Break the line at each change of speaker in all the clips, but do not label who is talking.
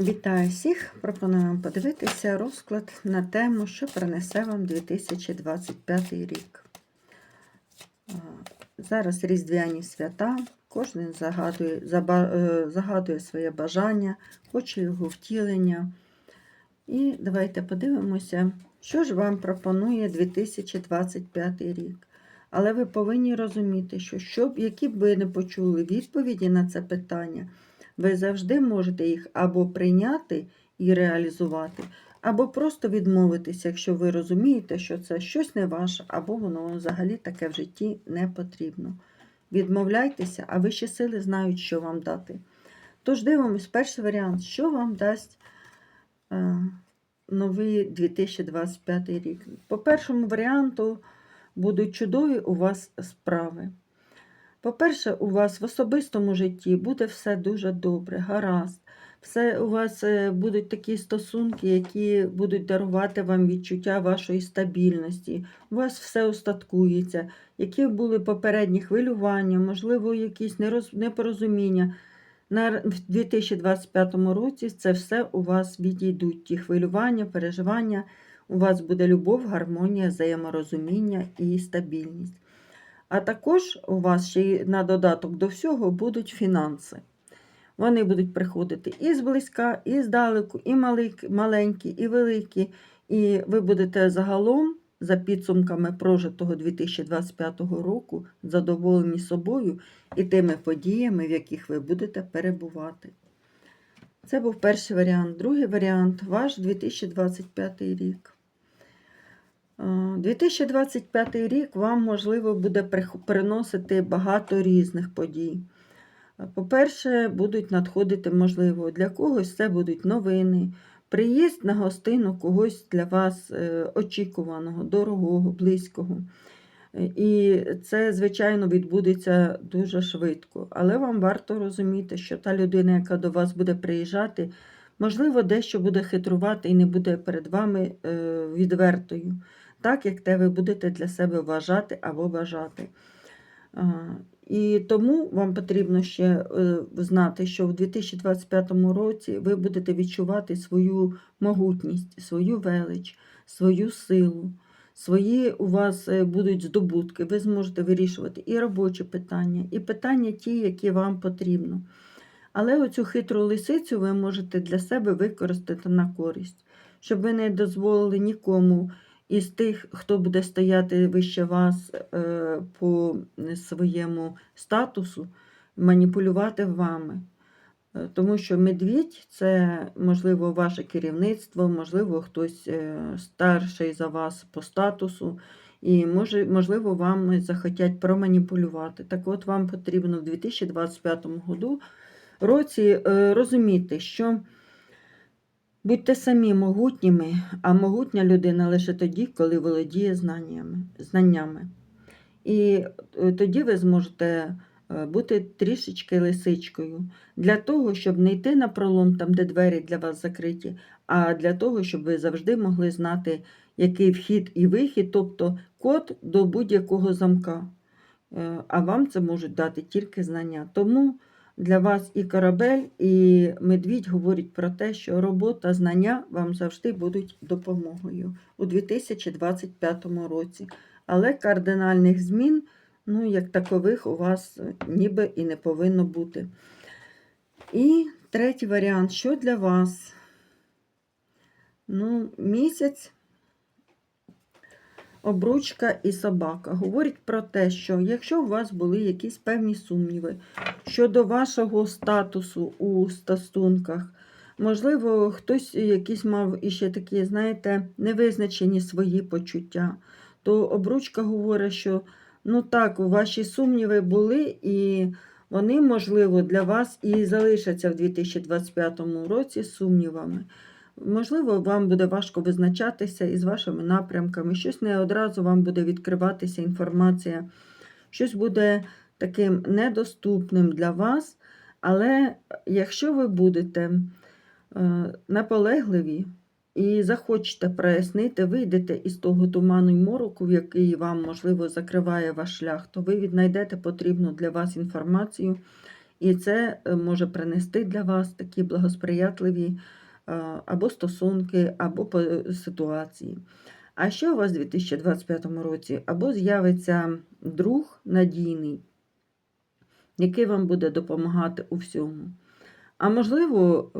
Вітаю всіх! Пропоную вам подивитися розклад на тему, що принесе вам 2025 рік. Зараз різдвяні свята, кожен загадує, е, загадує своє бажання, хоче його втілення. І давайте подивимося, що ж вам пропонує 2025 рік. Але ви повинні розуміти, що щоб, які б ви не почули відповіді на це питання, ви завжди можете їх або прийняти і реалізувати, або просто відмовитися, якщо ви розумієте, що це щось не ваше, або воно взагалі таке в житті не потрібно. Відмовляйтеся, а вищі сили знають, що вам дати. Тож дивимось, перший варіант, що вам дасть е, новий 2025 рік. По першому варіанту будуть чудові у вас справи. По-перше, у вас в особистому житті буде все дуже добре, гаразд. Все у вас е, будуть такі стосунки, які будуть дарувати вам відчуття вашої стабільності. У вас все устаткується. Які були попередні хвилювання, можливо, якісь непорозуміння. На в 2025 році це все у вас відійдуть. Ті хвилювання, переживання. У вас буде любов, гармонія, взаєморозуміння і стабільність. А також у вас ще й на додаток до всього будуть фінанси. Вони будуть приходити і зблизька, і здалеку, і маленькі, і великі. І ви будете загалом, за підсумками прожитого 2025 року, задоволені собою і тими подіями, в яких ви будете перебувати. Це був перший варіант. Другий варіант ваш 2025 рік. Е, 2025 рік вам, можливо, буде приносити багато різних подій. Е, По-перше, будуть надходити, можливо, для когось це будуть новини, приїзд на гостину когось для вас е, очікуваного, дорогого, близького. Е, І це, звичайно, відбудеться дуже швидко. Але вам варто розуміти, що та людина, яка до вас буде приїжджати, можливо, дещо буде хитрувати і не буде перед вами е, відвертою, так як те ви будете для себе вважати або бажати. А, І тому вам потрібно ще е, знати, що в 2025 році ви будете відчувати свою могутність, свою велич, свою силу. Свої у вас е, будуть здобутки, ви зможете вирішувати і робочі питання, і питання ті, які вам потрібно. Але оцю хитру лисицю ви можете для себе використати на користь, щоб ви не дозволили нікому із тих, хто буде стояти вище вас е, по своєму статусу, маніпулювати вами. Е, Тому що медвідь це, можливо, ваше керівництво, можливо, хтось е, старший за вас по статусу, і може, можливо, вам захотять проманіпулювати. Так от вам потрібно в 2025 году, році розуміти, що будьте самі могутніми, а могутня людина лише тоді, коли володіє знаннями. знаннями. І е, тоді ви зможете е, бути трішечки лисичкою для того, щоб не йти на пролом там, де двері для вас закриті, а для того, щоб ви завжди могли знати, який вхід і вихід, тобто код до будь-якого замка. Е, А вам це можуть дати тільки знання. Тому для вас і корабель, і медвідь говорять про те, що робота, знання вам завжди будуть допомогою у 2025 році. Але кардинальних змін, ну, як такових, у вас ніби і не повинно бути. І третій варіант, що для вас? Ну, місяць, обручка і собака. Говорить про те, що якщо у вас були якісь певні сумніви щодо вашого статусу у стосунках, можливо, хтось якийсь мав іще такі, знаєте, невизначені свої почуття, то обручка говорить, що ну так, ваші сумніви були, і вони, можливо, для вас і залишаться в 2025 році сумнівами. Можливо, вам буде важко визначатися із вашими напрямками, щось не одразу вам буде відкриватися інформація, щось буде таким недоступним для вас. Але якщо ви будете е, наполегливі і захочете прояснити, вийдете із того туману й мороку, який вам, можливо, закриває ваш шлях, то ви віднайдете потрібну для вас інформацію. І це е, може принести для вас такі благосприятливі або стосунки, або ситуації. А ще у вас у 2025 році або з'явиться друг надійний, який вам буде допомагати у всьому. А можливо, е,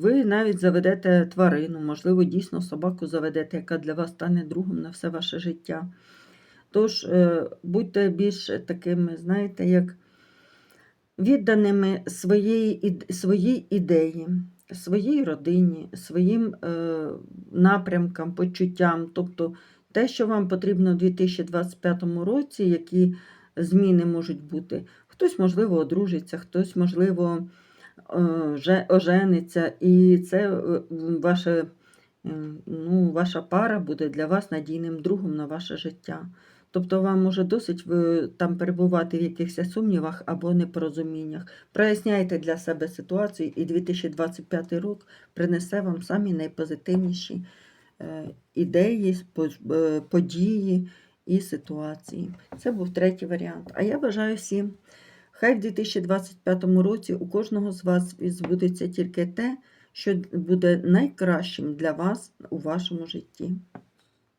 ви навіть заведете тварину, можливо, дійсно собаку заведете, яка для вас стане другом на все ваше життя. Тож е, будьте більш такими, знаєте, як відданими своїй ідеї, своїй родині, своїм е, напрямкам, почуттям. Тобто те, що вам потрібно у 2025 році, які зміни можуть бути. Хтось, можливо, одружиться, хтось, можливо, е, ожениться, і це е, ваше, е, ну, ваша пара буде для вас надійним другом на ваше життя. Тобто вам може досить там перебувати в якихось сумнівах або непорозуміннях. Проясняйте для себе ситуацію, і 2025 рік принесе вам самі найпозитивніші е, ідеї, е, події і ситуації. Це був третій варіант. А я бажаю всім. Хай в 2025 році у кожного з вас збудеться тільки те, що буде найкращим для вас у вашому житті.